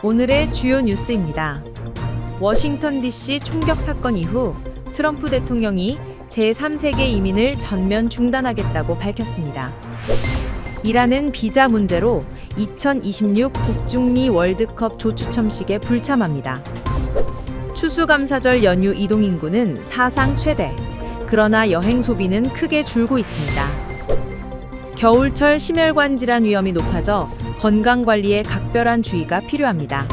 오늘의 주요 뉴스입니다. 워싱턴 DC 총격 사건 이후 트럼프 대통령이 제3세계 이민을 전면 중단하겠다고 밝혔습니다. 이라는 비자 문제로 2026 북중미 월드컵 조추첨식에 불참합니다. 추수감사절 연휴 이동 인구는 사상 최대. 그러나 여행 소비는 크게 줄고 있습니다. 겨울철 심혈관 질환 위험이 높아져 건강 관리에 각별한 주의가 필요합니다.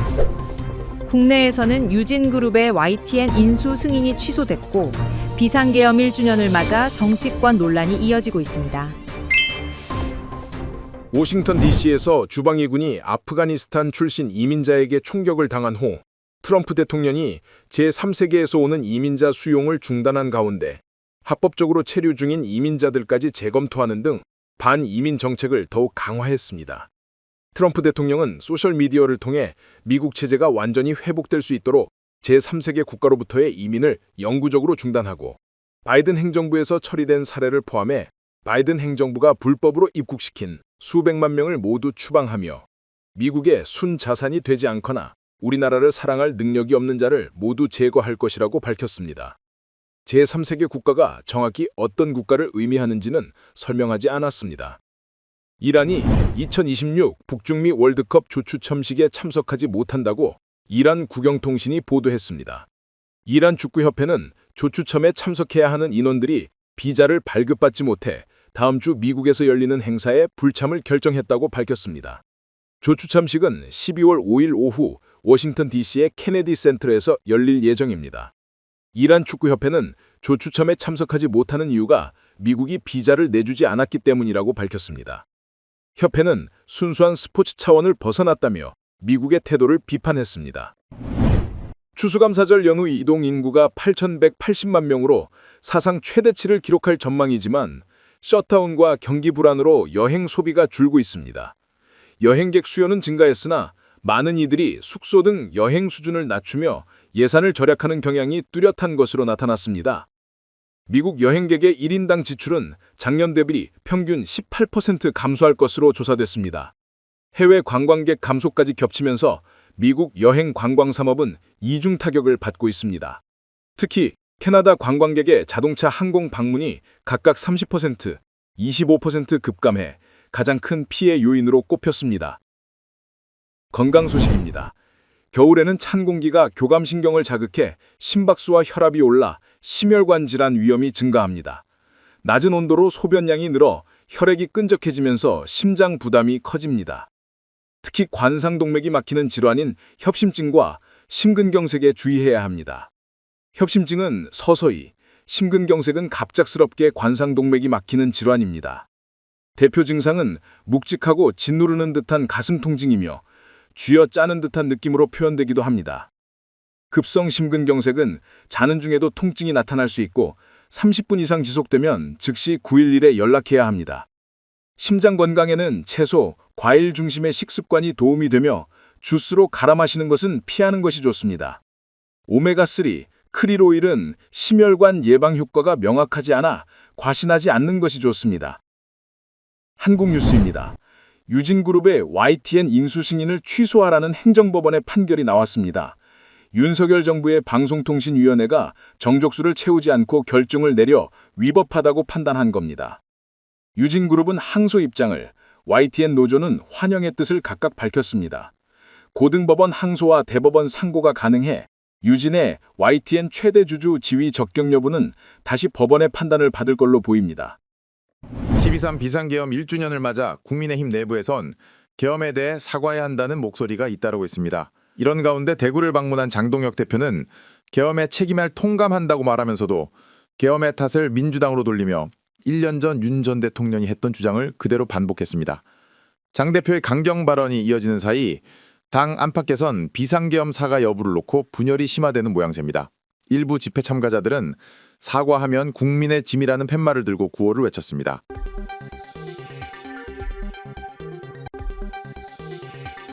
국내에서는 유진그룹의 YTN 인수 승인이 취소됐고 비상계엄 1주년을 맞아 정치권 논란이 이어지고 있습니다. 워싱턴 DC에서 주방위군이 아프가니스탄 출신 이민자에게 총격을 당한 후 트럼프 대통령이 제3세계에서 오는 이민자 수용을 중단한 가운데 합법적으로 체류 중인 이민자들까지 재검토하는 등 반이민 정책을 더욱 강화했습니다. 트럼프 대통령은 소셜미디어를 통해 미국 체제가 완전히 회복될 수 있도록 제3세계 국가로부터의 이민을 영구적으로 중단하고 바이든 행정부에서 처리된 사례를 포함해 바이든 행정부가 불법으로 입국시킨 수백만 명을 모두 추방하며 미국의 순자산이 되지 않거나 우리나라를 사랑할 능력이 없는 자를 모두 제거할 것이라고 밝혔습니다. 제3세계 국가가 정확히 어떤 국가를 의미하는지는 설명하지 않았습니다. 이란이 2026 북중미 월드컵 조추 첨식에 참석하지 못한다고 이란 국영통신이 보도했습니다. 이란 축구협회는 조추첨에 참석해야 하는 인원들이 비자를 발급받지 못해 다음 주 미국에서 열리는 행사에 불참을 결정했다고 밝혔습니다. 조추첨식은 12월 5일 오후 워싱턴 DC의 케네디 센터에서 열릴 예정입니다. 이란 축구협회는 조추첨에 참석하지 못하는 이유가 미국이 비자를 내주지 않았기 때문이라고 밝혔습니다. 협회는 순수한 스포츠 차원을 벗어났다며 미국의 태도를 비판했습니다. 추수감사절 연후 이동 인구가 8,180만 명으로 사상 최대치를 기록할 전망이지만 셧다운과 경기 불안으로 여행 소비가 줄고 있습니다. 여행객 수요는 증가했으나 많은 이들이 숙소 등 여행 수준을 낮추며 예산을 절약하는 경향이 뚜렷한 것으로 나타났습니다. 미국 여행객의 1인당 지출은 작년 대비 평균 18% 감소할 것으로 조사됐습니다. 해외 관광객 감소까지 겹치면서 미국 여행 관광 산업은 이중 타격을 받고 있습니다. 특히 캐나다 관광객의 자동차 항공 방문이 각각 30%, 25% 급감해 가장 큰 피해 요인으로 꼽혔습니다. 건강 소식입니다. 겨울에는 찬 공기가 교감신경을 자극해 심박수와 혈압이 올라 심혈관 질환 위험이 증가합니다. 낮은 온도로 소변량이 늘어 혈액이 끈적해지면서 심장 부담이 커집니다. 특히 관상동맥이 막히는 질환인 협심증과 심근경색에 주의해야 합니다. 협심증은 서서히, 심근경색은 갑작스럽게 관상동맥이 막히는 질환입니다. 대표 증상은 묵직하고 짓누르는 듯한 가슴 통증이며 쥐어 짜는 듯한 느낌으로 표현되기도 합니다. 급성 심근경색은 자는 중에도 통증이 나타날 수 있고 30분 이상 지속되면 즉시 911에 연락해야 합니다. 심장 건강에는 채소, 과일 중심의 식습관이 도움이 되며 주스로 갈아 마시는 것은 피하는 것이 좋습니다. 오메가3, 크릴 오일은 심혈관 예방 효과가 명확하지 않아 과신하지 않는 것이 좋습니다. 한국 뉴스입니다. 유진그룹의 YTN 인수 승인을 취소하라는 행정법원의 판결이 나왔습니다. 윤석열 정부의 방송통신위원회가 정족수를 채우지 않고 결정을 내려 위법하다고 판단한 겁니다. 유진그룹은 항소 입장을, YTN 노조는 환영의 뜻을 각각 밝혔습니다. 고등법원 항소와 대법원 상고가 가능해 유진의 YTN 최대 주주 지위 적격 여부는 다시 법원의 판단을 받을 걸로 보입니다. 12.3 비상계엄 1주년을 맞아 국민의힘 내부에선 계엄에 대해 사과해야 한다는 목소리가 잇따르고 있습니다. 이런 가운데 대구를 방문한 장동혁 대표는 계엄에 책임을 통감한다고 말하면서도 계엄의 탓을 민주당으로 돌리며 1년 전 윤 전 대통령이 했던 주장을 그대로 반복했습니다. 장 대표의 강경 발언이 이어지는 사이 당 안팎에선 비상계엄 사과 여부를 놓고 분열이 심화되는 모양새입니다. 일부 집회 참가자들은 사과하면 국민의 짐이라는 팻말을 들고 구호를 외쳤습니다.